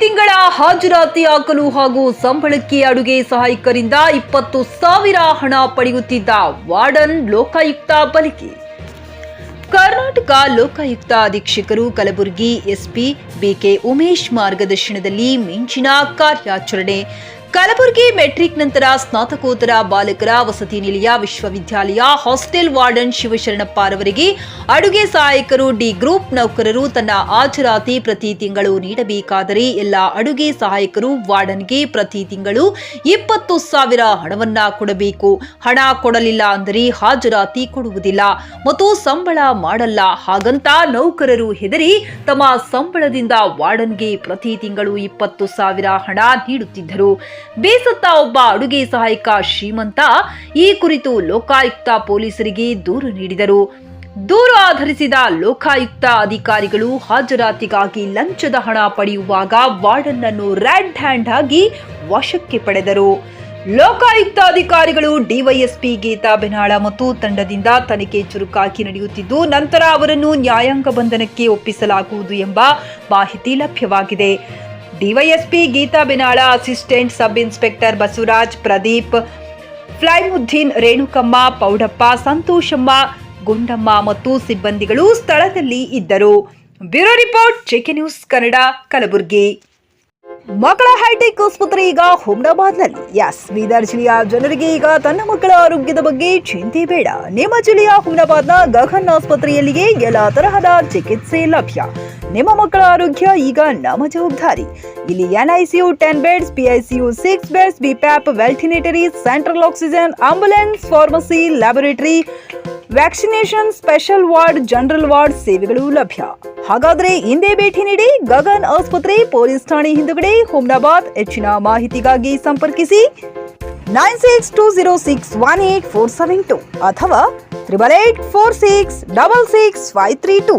ತಿಂಗಳ ಹಾಜರಾತಿ ಹಾಕಲು ಹಾಗೂ ಸಂಬಳಕ್ಕೆ ಅಡುಗೆ ಸಹಾಯಕರಿಂದ ಇಪ್ಪತ್ತು ಸಾವಿರ ಹಣ ಪಡೆಯುತ್ತಿದ್ದ ವಾರ್ಡನ್ ಲೋಕಾಯುಕ್ತ ಬಲಿಕೆ ಕರ್ನಾಟಕ ಲೋಕಾಯುಕ್ತ ಅಧೀಕ್ಷಕರು ಕಲಬುರಗಿ ಎಸ್ಪಿ ಬಿಕೆ ಉಮೇಶ್ ಮಾರ್ಗದರ್ಶನದಲ್ಲಿ ಮಿಂಚಿನ ಕಾರ್ಯಾಚರಣೆ ಕಲಬುರಗಿ ಮೆಟ್ರಿಕ್ ನಂತರ ಸ್ನಾತಕೋತ್ತರ ಬಾಲಕರ ವಸತಿ ನಿಲಯ ವಿಶ್ವವಿದ್ಯಾಲಯ, ಹಾಸ್ಟೆಲ್ ವಾರ್ಡನ್ ಶಿವಶರಣಪ್ಪ ರವರಿಗೆ ಅಡುಗೆ ಸಹಾಯಕರು, ಡಿ ಗ್ರೂಪ್ ನೌಕರರು ತನ್ನ ಹಾಜರಾತಿ ಪ್ರತಿ ತಿಂಗಳು ನೀಡಬೇಕಾದರೆ ಎಲ್ಲ ಅಡುಗೆ ಸಹಾಯಕರು ವಾರ್ಡನ್ಗೆ ಪ್ರತಿ ತಿಂಗಳು ಇಪ್ಪತ್ತು ಸಾವಿರ ಹಣವನ್ನ ಕೊಡಬೇಕು. ಹಣ ಕೊಡಲಿಲ್ಲ ಅಂದರೆ ಹಾಜರಾತಿ ಕೊಡುವುದಿಲ್ಲ. ಮತ್ತು ಸಂಬಳ ಮಾಡಲ್ಲ. ಹಾಗಂತ ನೌಕರರು ಹೆದರಿ ತಮ್ಮ ಸಂಬಳದಿಂದ ವಾರ್ಡನ್ಗೆ ಪ್ರತಿ ತಿಂಗಳು ಇಪ್ಪತ್ತು ಸಾವಿರ ಹಣ ನೀಡುತ್ತಿದ್ದರು. ಬೇಸತ್ತ ಒಬ್ಬ ಅಡುಗೆ ಸಹಾಯಕ ಶ್ರೀಮಂತ. ಈ ಕುರಿತು ಲೋಕಾಯುಕ್ತ ಪೊಲೀಸರಿಗೆ ದೂರು ನೀಡಿದರು. ದೂರು ಆಧರಿಸಿದ ಲೋಕಾಯುಕ್ತ ಅಧಿಕಾರಿಗಳು ಹಾಜರಾತಿಗಾಗಿ ಲಂಚದ ಹಣ ಪಡೆಯುವಾಗ ವಾರ್ಡನ್ ಅನ್ನು ರೆಡ್ ಹ್ಯಾಂಡ್ ಆಗಿ ವಶಕ್ಕೆ ಪಡೆದರು. ಲೋಕಾಯುಕ್ತ ಅಧಿಕಾರಿಗಳು ಡಿವೈಎಸ್ಪಿ ಗೀತಾ ಬೆನಾಳ ಮತ್ತು ತಂಡದಿಂದ ತನಿಖೆ ಚುರುಕಾಗಿ ನಡೆಯುತ್ತಿದ್ದು, ನಂತರ ಅವರನ್ನು ನ್ಯಾಯಾಂಗ ಬಂಧನಕ್ಕೆ ಒಪ್ಪಿಸಲಾಗುವುದು ಎಂಬ ಮಾಹಿತಿ ಲಭ್ಯವಾಗಿದೆ. DYSP Geeta Binal, assistant sub inspector Basavaraj Pradeep ಫ್ಲೈಮುದ್ದೀನ್ Renukamma, Poudappa Santoshamma, Gundamma ಮತ್ತು ಸಿಬ್ಬಂದಿಗಳು ಸ್ಥಳದಲ್ಲಿ ಇದ್ದರು. Bureau report, JK news Kannada, Kalaburagi. ಮಕ್ಕಳ ಹೈಟೆಕ್ ಆಸ್ಪತ್ರೆ ಈಗ ಹುಮ್ನಾಬಾದ್ನಲ್ಲಿ ಯಸ್ ಬೀದರ್ ಜಿಲ್ಲೆಯ ಜನರಿಗೆ ಈಗ ತನ್ನ ಮಕ್ಕಳ ಆರೋಗ್ಯದ ಬಗ್ಗೆ ಚಿಂತೆ ಬೇಡ. ನಿಮ್ಮ ಜಿಲ್ಲೆಯ ಹುಮ್ನಾಬಾದ್ನ ಗಗನ್ ಆಸ್ಪತ್ರೆಯಲ್ಲಿಯೇ ಎಲ್ಲ ತರಹದ ಚಿಕಿತ್ಸೆ ಲಭ್ಯ. ನಿಮ್ಮ ಮಕ್ಕಳ ಆರೋಗ್ಯ ಈಗ ನಮ್ಮ ಜವಾಬ್ದಾರಿ. ಇಲ್ಲಿ NICU ten beds PICU six beds BiPAP ventilatory central oxygen ambulance pharmacy laboratory vaccination special ward general ward ಸೇವೆಗಳು ಲಭ್ಯ. ಹಾಗಾದ್ರೆ ಹಿಂದೆ ಭೇಟಿ ನೀಡಿ ಗಗನ್ ಆಸ್ಪತ್ರೆ, ಪೊಲೀಸ್ ಠಾಣೆ ಹಿಂದುಗಡೆ ಹುಮ್ನಾಬಾದ್ ಹೆಚ್ಚಿನ ಮಾಹಿತಿಗಾಗಿ ಸಂಪರ್ಕಿಸಿ. Nine six two zero six one eight four seven two ಅಥವಾ triple eight four six double six five three two